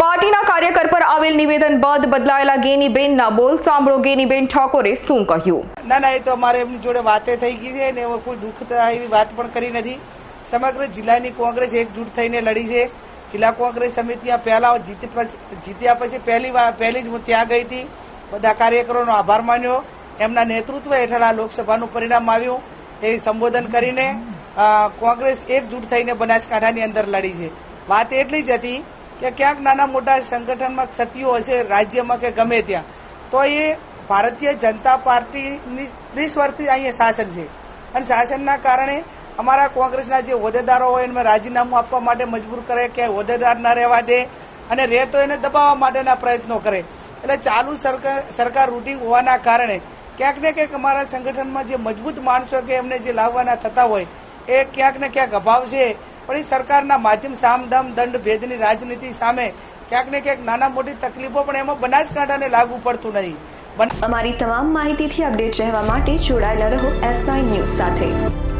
પાર્ટીના કાર્યકર પર આવેલ નિવેદન બાદ બદલાયેલા ગેનીબેનના બોલ સાંભળો. ગેનીબેન ઠાકોરે શું કહ્યું? ના ના, એ તો અમારે એમની જોડે વાતે થઈ ગઈ છે ને કોઈ દુઃખ થાય એવી વાત પણ કરી નથી. સમગ્ર જિલ્લાની કોંગ્રેસ એકજૂટ થઈને લડી છે. જિલ્લા કોંગ્રેસ સમિતિ આ પહેલા જીત્યા પછી પહેલી વાર પહેલી જ હું ત્યાં ગઈ હતી. બધા કાર્યકરોનો આભાર માન્યો. એમના નેતૃત્વ હેઠળ આ લોકસભાનું પરિણામ આવ્યું. એ સંબોધન કરીને કોંગ્રેસ એકજૂટ થઈને બનાસકાંઠાની અંદર લડી છે. વાત એટલી જ હતી કે ક્યાંક નાના મોટા સંગઠનમાં ક્ષતિઓ હશે, રાજ્યમાં કે ગમે ત્યાં, તો એ ભારતીય જનતા પાર્ટીની ત્રીસ વર્ષથી અહીંયા શાસન છે. અને શાસનના કારણે અમારા કોંગ્રેસના જે હોદ્દેદારો હોય એમને રાજીનામું આપવા માટે મજબૂર કરે કે હોદ્દેદાર ન રહેવા દે અને રહે તો એને દબાવવા માટેના પ્રયત્નો કરે. એટલે ચાલુ સરકાર સરકાર રૂટિંગ હોવાના કારણે ક્યાંક ને ક્યાંક અમારા સંગઠનમાં જે મજબૂત માણસો કે એમને જે લાવવાના થતા હોય, એ ક્યાંક ને ક્યાંક અભાવ છે. પણ એ સરકારના માધ્યમ, સામધામ, દંડ, ભેદની રાજનીતિ સામે ક્યાંક ને ક્યાંક નાના મોટી તકલીફો પણ એમાં બનાસકાંઠાને લાગુ પડતું નથી અમારી તમામ માહિતીથી અપડેટ રહેવા માટે જોડાયેલા રહો એસ નાઇન ન્યૂઝ સાથે.